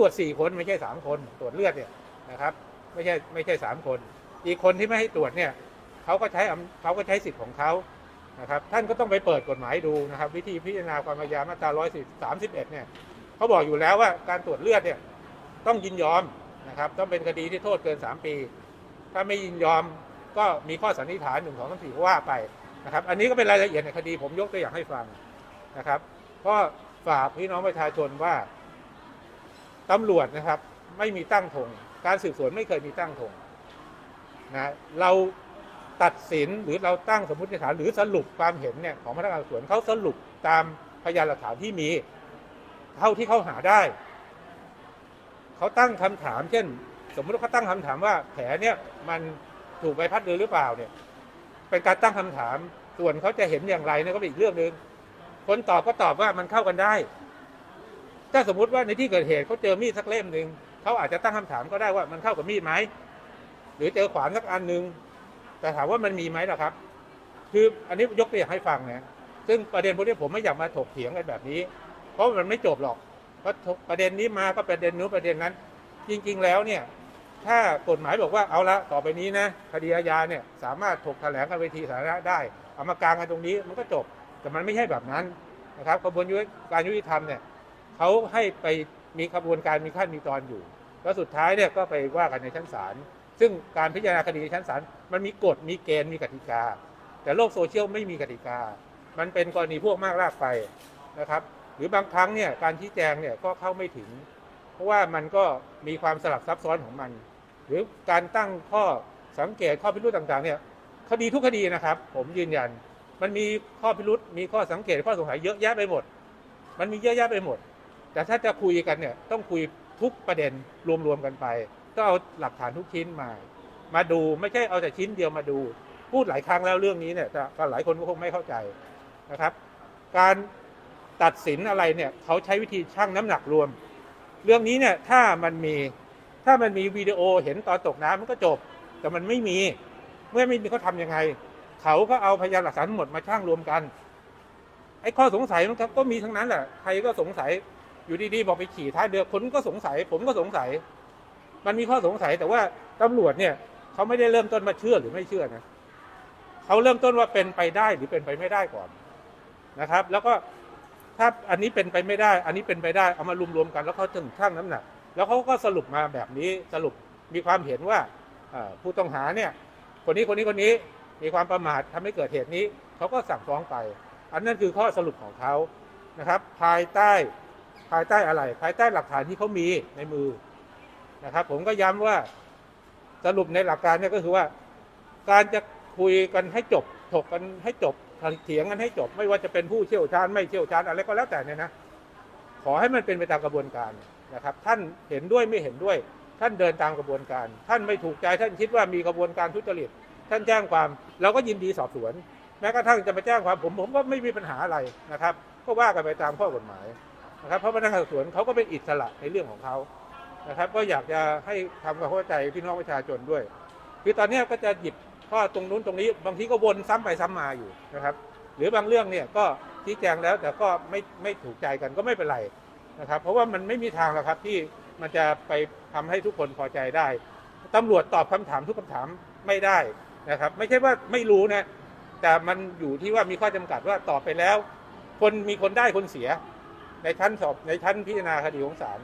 ตรวจสี่คนไม่ใช่สามคนตรวจเลือดเนี่ยนะครับ ไม่ใช่ไม่ใช่สามคน อีกคนที่ไม่ให้ตรวจเนี่ยเขาก็ใช้เขาก็ใช้สิทธิ์ของเขานะครับท่านก็ต้องไปเปิดกฎหมายดูนะครับ วิธีพิจารณาความอาญามาตรา131เนี่ยเขาบอกอยู่แล้วว่าการตรวจเลือดเนี่ยต้องยินยอมนะครับ ต้องเป็นคดีที่โทษเกิน 3 ปี ถ้าไม่ยินยอมก็มีข้อสันนิษฐานหนึ่งของทั้งสี่ว่าไปนะครับ อันนี้ก็เป็นรายละเอียดในคดีผมยกตัวอย่างให้ฟังนะครับ ก็ฝากพี่น้องประชาชนว่า ตำรวจนะครับ ไม่มีตั้งธงการสืบสวนไม่เคยมีตั้งธงนะเราตัดสินหรือเราตั้งสมมติฐานหรือสรุปความเห็นเนี่ยของพนักงานสวนเขาสรุปตามพยานหลักฐานที่มี เท่าที่เขาหาได้ เขาตั้งคำถาม เช่น สมมติเขาตั้งคำถามว่าแผลเนี่ยมันถูกใบพัดเรือหรือเปล่าเนี่ย เป็นการตั้งคำถามส่วนเขาจะเห็นอย่างไรเนี่ยก็เป็นอีกเรื่องหนึ่งคนตอบก็ตอบว่ามันเข้ากันได้ ถ้าสมมติว่าในที่เกิดเหตุเขาเจอมีดสักเล่มหนึ่งเขาอาจจะตั้งคำถามก็ได้ว่ามันเข้ากับมีดไหมหรือเจอขวานสักอันหนึ่งแต่ถามว่ามันมีไหมล่ะครับ คืออันนี้ยกตัวอย่างให้ฟังนะซึ่งประเด็นพวกนี้ผมไม่อยากมาถกเถียงกันแบบนี้ เพราะมันไม่จบหรอกเพราะประเด็นนี้มาก็ประเด็นนู้นประเด็นนั้น จริง ๆ แล้วเนี่ยถ้ากฎหมายบอกว่าเอาละต่อไปนี้นะคดีอาญาเนี่ยสามารถถกแถลงกันเวทีสาธารณะได้เอามากลางกันตรงนี้มันก็จบแต่มันไม่ใช่แบบนั้นนะครับกระบวนการยุติธรรมเนี่ย เขาให้ไปมีกระบวนการมีขั้นมีตอนอยู่ แล้วสุดท้ายเนี่ยก็ไปว่ากันในชั้นศาลซึ่งการพิจารณาคดีในชั้นศาลมันมีกฎมีเกณฑ์มีกติกา แต่โลกโซเชียลไม่มีกติกา มันเป็นกรณีพวกมากลากไปนะครับหรือบางครั้งเนี่ยการชี้แจงเนี่ยก็เข้าไม่ถึง เพราะว่ามันก็มีความสลับซับซ้อนของมัน หรือการตั้งข้อสังเกตข้อพิรุธต่างๆเนี่ยคดีทุกคดีนะครับ ผมยืนยัน มันมีข้อพิรุธมีข้อสังเกตข้อสงสัยเยอะแยะไปหมด มันมีเยอะแยะไปหมด แต่ถ้าจะคุยกันเนี่ยต้องคุยทุกประเด็นรวมๆกันไปต้องเอาหลักฐานทุกชิ้นมา มาดูไม่ใช่เอาแต่ชิ้นเดียวมาดู พูดหลายครั้งแล้วเรื่องนี้เนี่ยแต่ก็หลายคนก็คงไม่เข้าใจนะครับ การตัดสินอะไรเนี่ยเขาใช้วิธีชั่งน้ำหนักรวม เรื่องนี้เนี่ยถ้ามันมีถ้ามันมีวิดีโอเห็นตอนตกน้ำมันก็จบ แต่มันไม่มีเมื่อไม่มีเขาทำยังไง เขาก็เอาพยานหลักฐานทั้งหมดมาชั่งรวมกันไอ้ข้อสงสัยมันก็มีทั้งนั้นแหละใครก็สงสัย อยู่ดีๆบอกไปขี่ท้ายเรือคนก็สงสัย ผมก็สงสัย มันมีข้อสงสัยแต่ว่าตำรวจเนี่ยเขาไม่ได้เริ่มต้นมาเชื่อหรือไม่เชื่อนะเขาเริ่มต้นว่าเป็นไปได้หรือเป็นไปไม่ได้ก่อนนะครับ แล้วก็ถ้าอันนี้เป็นไปไม่ได้ อันนี้เป็นไปได้เอามารวมๆกันแล้วเขาถึงชั่งน้ำหนัก แล้วเขาก็สรุปมาแบบนี้สรุปมีความเห็นว่าผู้ต้องหาเนี่ย คนนี้คนนี้คนนี้มีความประมาททำให้เกิดเหตุนี้เขาก็สั่งฟ้องไป อันนั้นคือข้อสรุปของเขานะครับ ภายใต้ ภายใต้อะไร ภายใต้หลักฐานที่เขามีในมือนะครับ ผมก็ย้ำว่าสรุปในหลักการเนี่ยก็คือว่า การจะคุยกันให้จบ ถกกันให้จบเถียงกันให้จบ ไม่ว่าจะเป็นผู้เชี่ยวชาญไม่เชี่ยวชาญอะไรก็แล้วแต่เนี่ยนะขอให้มันเป็นไปตามกระบวนการนะครับ ท่านเห็นด้วยไม่เห็นด้วย ท่านเดินตามกระบวนการ ท่านไม่ถูกใจท่านคิดว่ามีกระบวนการทุจริตท่านแจ้งความเราก็ยินดีสอบสวน แม้กระทั่งจะมาแจ้งความผมผมก็ไม่มีปัญหาอะไรนะครับ ก็ว่ากันไปตามข้อกฎหมาย นะครับเพราะพนักงานสอบสวนเขาก็เป็นอิสระในเรื่องของเขานะครับ ก็อยากจะให้ทำความเข้าใจพี่น้องประชาชนด้วย คือตอนนี้ก็จะหยิบข้อตรงนู้นตรงนี้ บางทีก็วนซ้ำไปซ้ำมาอยู่นะครับ หรือบางเรื่องเนี่ยก็ชี้แจงแล้วแต่ก็ไม่ไม่ถูกใจกันก็ไม่เป็นไรนะครับ เพราะว่ามันไม่มีทางหรอกครับที่มันจะไปทำให้ทุกคนพอใจได้ตำรวจตอบคำถามทุกคำถามไม่ได้นะครับ ไม่ใช่ว่าไม่รู้นะแต่มันอยู่ที่ว่ามีข้อจำกัดว่าตอบไปแล้ว คนมีคนได้คนเสีย ในชั้นสอบในชั้นพิจารณาคดีของศาล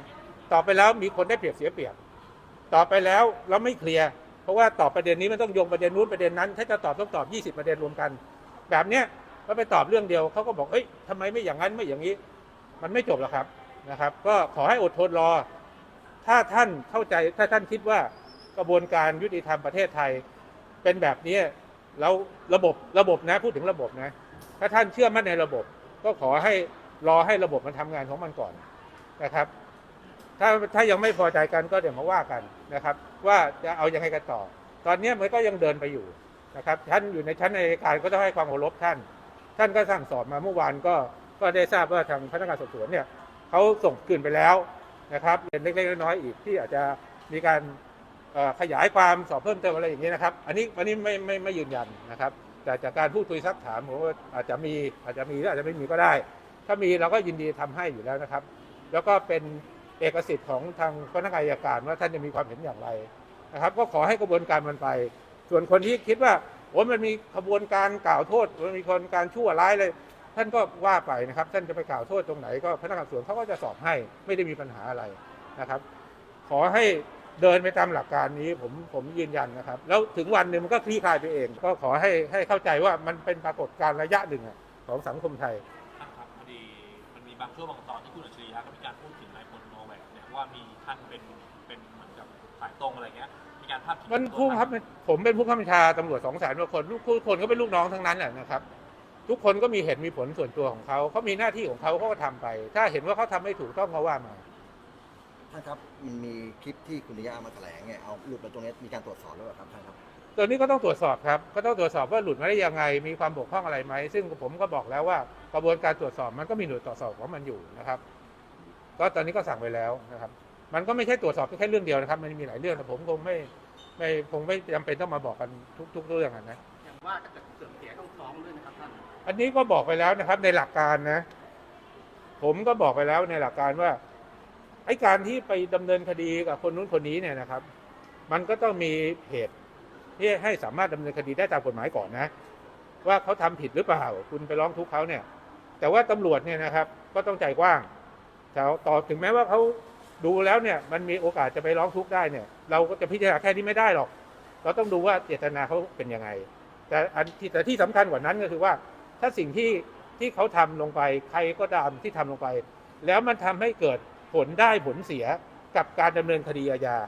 ตอบไปแล้วมีคนได้เปรียบเสียเปรียบตอบไปแล้วเราไม่เคลียร์เพราะว่าตอบประเด็นนี้มันต้องโยงประเด็นนู้นประเด็นนั้น ถ้าจะตอบต้องตอบ 20 ประเด็นรวมกัน แบบเนี้ยก็ไปตอบเรื่องเดียวเขาก็บอกเอ้ยทำไมไม่อย่างนั้นไม่อย่างนี้ มันไม่จบหรอกครับนะครับ ก็ขอให้อดทนรอ ถ้าท่านเข้าใจถ้าท่านคิดว่ากระบวนการยุติธรรมประเทศไทย เป็นแบบนี้แล้วระบบระบบนะพูดถึงระบบนะ ถ้าท่านเชื่อมั่นในระบบ ก็ขอให้ รอให้ระบบมันทำงานของมันก่อนนะครับ ถ้าถ้ายังไม่พอใจกันก็เดี๋ยวมาว่ากันนะครับ ว่าจะเอายังไงกันต่อ ตอนนี้มันก็ยังเดินไปอยู่นะครับท่านอยู่ในชั้นในการก็ต้องให้ความเคารพท่าน ท่านก็สั่งสอบมาเมื่อวานก็ก็ได้ทราบว่าทางพนักงานสอบสวนเนี่ยเขาส่งคืนไปแล้วนะครับเป็นเล็กๆน้อยๆอีกที่อาจจะมีการขยายความสอบเพิ่มเติมอะไรอย่างนี้นะครับ อันนี้อันนี้ไม่ไม่ไม่ยืนยันนะครับ แต่จากการพูดคุยซักถามผมว่าอาจจะมีอาจจะมีหรืออาจจะไม่มีก็ได้ ถ้ามีเราก็ยินดีทำให้อยู่แล้วนะครับ แล้วก็เป็นเอกสิทธิ์ของทางพนักงานอัยการว่าท่านจะมีความเห็นอย่างไรนะครับ ก็ขอให้กระบวนการมันไป ส่วนคนที่คิดว่าโอ้มันมีขบวนการกล่าวโทษมันมีคนการชั่วร้ายเลย ท่านก็ว่าไปนะครับ ท่านจะไปกล่าวโทษตรงไหนก็พนักงานสอบสวนเขาก็จะสอบให้ไม่ได้มีปัญหาอะไรนะครับ ขอให้เดินไปตามหลักการนี้ผมผมยืนยันนะครับ แล้วถึงวันหนึ่งมันก็คลี่คลายไปเอง ก็ขอให้ให้เข้าใจว่ามันเป็นปรากฏการณ์ระยะหนึ่งของสังคมไทยางช่วงบางตอนที่คุณอัจฉริยะก็มีการพูดถึงนายพลโนแวกเนี่ยว่ามีท่านเป็นเป็นเหมือนกับสายตรงอะไรเงี้ยมีการพาดพิงมันตัวผู้ท่าครับผมเป็นผู้ข้าราชการตำรวจสองแสนกว่าคนทุกทุกคนก็เป็นลูกน้องทั้งนั้นแหละนะครับ ทุกคนก็มีเหตุมีผลส่วนตัวของเขาเขามีหน้าที่ของเขาเขาก็ทำไป ถ้าเห็นว่าเขาทำไม่ถูกต้องเขาว่ามา ท่านครับมันมีคลิปที่คุณนิยามาแถลงเนี่ยเอาหลุดมาตรงนี้มีการตรวจสอบหรือเปล่าครับท่านครับตัวนี้ก็ต้องตรวจสอบครับ ก็ต้องตรวจสอบว่าหลุดมาได้ยังไง มีความบกพร่องอะไรไหม ซึ่งผมก็บอกแล้วว่ากระบวนการตรวจสอบมันก็มีหน่วยตรวจสอบของมันอยู่นะครับ ก็ตอนนี้ก็สั่งไปแล้วนะครับ มันก็ไม่ใช่ตรวจสอบแค่เรื่องเดียวนะครับ มันมีหลายเรื่องแต่ผมคงไม่ไม่คงไม่จำเป็นต้องมาบอกกันทุกทุกเรื่องอะนะอย่างว่าถ้าเกิดเสื่อมเสียต้องฟ้องด้วยนะครับท่าน อันนี้ก็บอกไปแล้วนะครับในหลักการนะ ผมก็บอกไปแล้วในหลักการว่า ไอ้การที่ไปดำเนินคดีกับคนนู้นคนนี้เนี่ยนะครับ มันก็ต้องมีเหตุที่ให้สามารถดำเนินคดีได้ตามกฎหมายก่อนนะ ว่าเขาทำผิดหรือเปล่า คุณไปร้องทุกข์เขาเนี่ย แต่ว่าตำรวจเนี่ยนะครับ ก็ต้องใจกว้างแต่ต่อถึงแม้ว่าเขาดูแล้วเนี่ย มันมีโอกาสจะไปร้องทุกข์ได้เนี่ย เราก็จะพิจารณาแค่นี้ไม่ได้หรอก เราต้องดูว่าเจตนาเขาเป็นยังไง แต่อันที่แต่ที่สำคัญกว่านั้นก็คือว่า ถ้าสิ่งที่ที่เขาทำลงไปใครก็ตามที่ทำลงไป แล้วมันทำให้เกิด ลได้ผลเสียกับการดำเนินคดีอาญา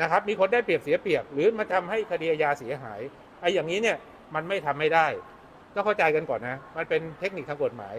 นะครับ มีคนได้เปรียบเสียเปรียบ หรือมาทำให้คดีอาญาเสียหายไอ้อย่างนี้เนี่ยมันไม่ทำไม่ได้ต้องเข้าใจกันก่อนนะ มันเป็นเทคนิคทางกฎหมาย